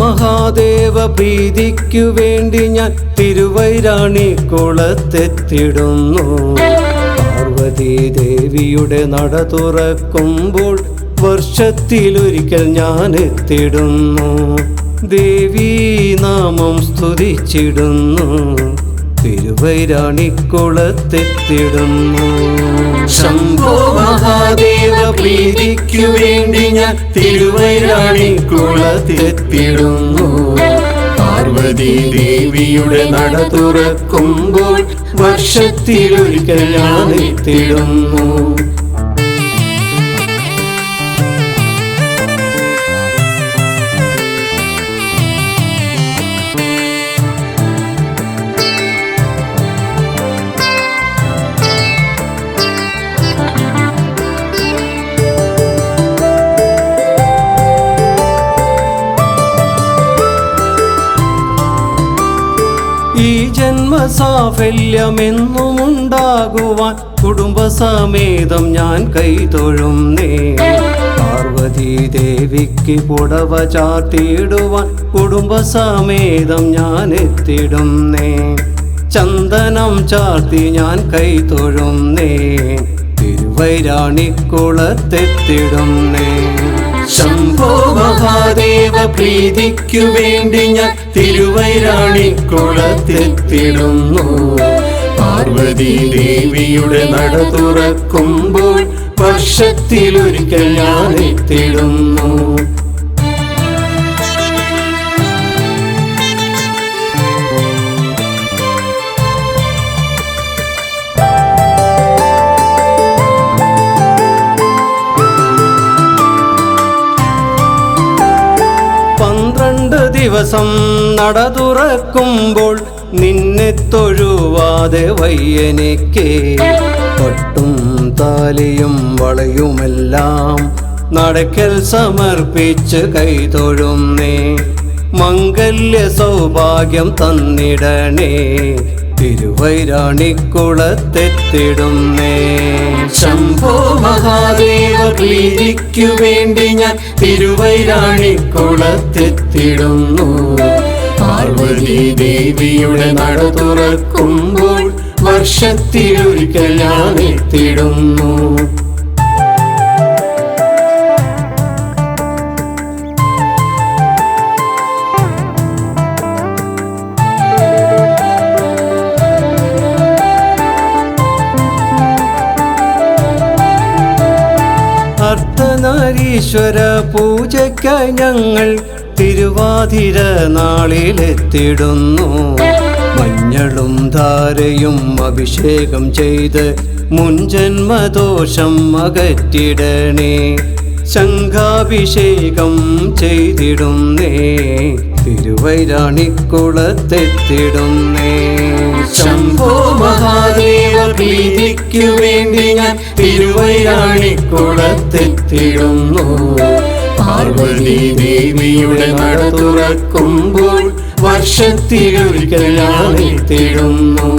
മഹാദേവ പ്രീതിക്കു വേണ്ടി ഞാൻ തിരുവൈരാണി കുളത്തെത്തിടുന്നു. പാർവതി ദേവിയുടെ നട തുറക്കുമ്പോൾ വർഷത്തിലൊരിക്കൽ ഞാൻ എത്തിടുന്നു ദേവീ നാമം സ്തുതിച്ചിടുന്നു. തിരുവൈരാണിക്കുളത്തെത്തിടുന്നു. ശംഭോ മഹാദേവ പ്രീതിക്കു വേണ്ടി ഞാൻ തിരുവൈരാണിക്കുളത്തെത്തിടുന്നു. പാർവതി ദേവിയുടെ നട തുറക്കുമ്പോൾ വർഷത്തിലൊരിക്കലാണ് ഞാൻ ജന്മസാഫല്യമെന്നും ഉണ്ടാകുവാൻ കുടുംബസമേതം ഞാൻ കൈതൊഴും നേ. പാർവതി ദേവിക്ക് പുടവ ചാർത്തിയിടുവാൻ കുടുംബസമേതം ഞാൻ എത്തിടും നേ. ചന്ദനം ചാർത്തി ഞാൻ കൈതൊഴും നേ. മഹാദേവ പ്രീതിക്കു വേണ്ടി ഞാൻ തിരുവൈരാണിക്കുളത്തെത്തിടുന്നു പാർവതി ദേവിയുടെ നട തുറക്കുമ്പോൾ വർഷത്തിലൊരിക്കൽ ഞാൻ എത്തിടുന്നു ദിവസം നടതുറക്കുമ്പോൾ നിന്നെ തൊഴുവാതെ വയ്യനിക്ക്. പട്ടും താലിയും വളയുമെല്ലാം നടക്കൽ സമർപ്പിച്ച് കൈതൊഴുന്നേ മംഗല്യ സൗഭാഗ്യം തന്നിടണേ. തിരുവൈരാണിക്കുളത്തെത്തിടുന്നേ. ശംഭോ മഹാദേവ പ്രീതിക്കു വേണ്ടി ഞാൻ തിരുവൈരാണിക്കുളത്തെത്തിടുന്നു. പാർവതി ദേവിയുടെ നട തുറക്കുമ്പോൾ വർഷത്തിലൊരിക്കൽ ഞാൻ എത്തിടുന്നു. അർദ്ധനാരീശ്വര പൂജയ്ക്കായി ഞങ്ങൾ തിരുവാതിര നാളിലെത്തിടുന്നു. മഞ്ഞളും ധാരയും അഭിഷേകം ചെയ്ത് മുൻജന്മദോഷം അകറ്റിടണേ. ശംഖാഭിഷേകം ചെയ്തിടുന്നേ. തിരുവൈരാണിക്കുളത്തെത്തിടുന്നേ. ശംഭോ മഹാദേവ പ്രീതിക്കു വേണ്ടി ഞാൻ തിരുവൈരാണിക്കുളത്തെത്തിടുന്നു പാർവതി ദേവിയുടെ നട തുറക്കുമ്പോൾ എത്തിടുന്നു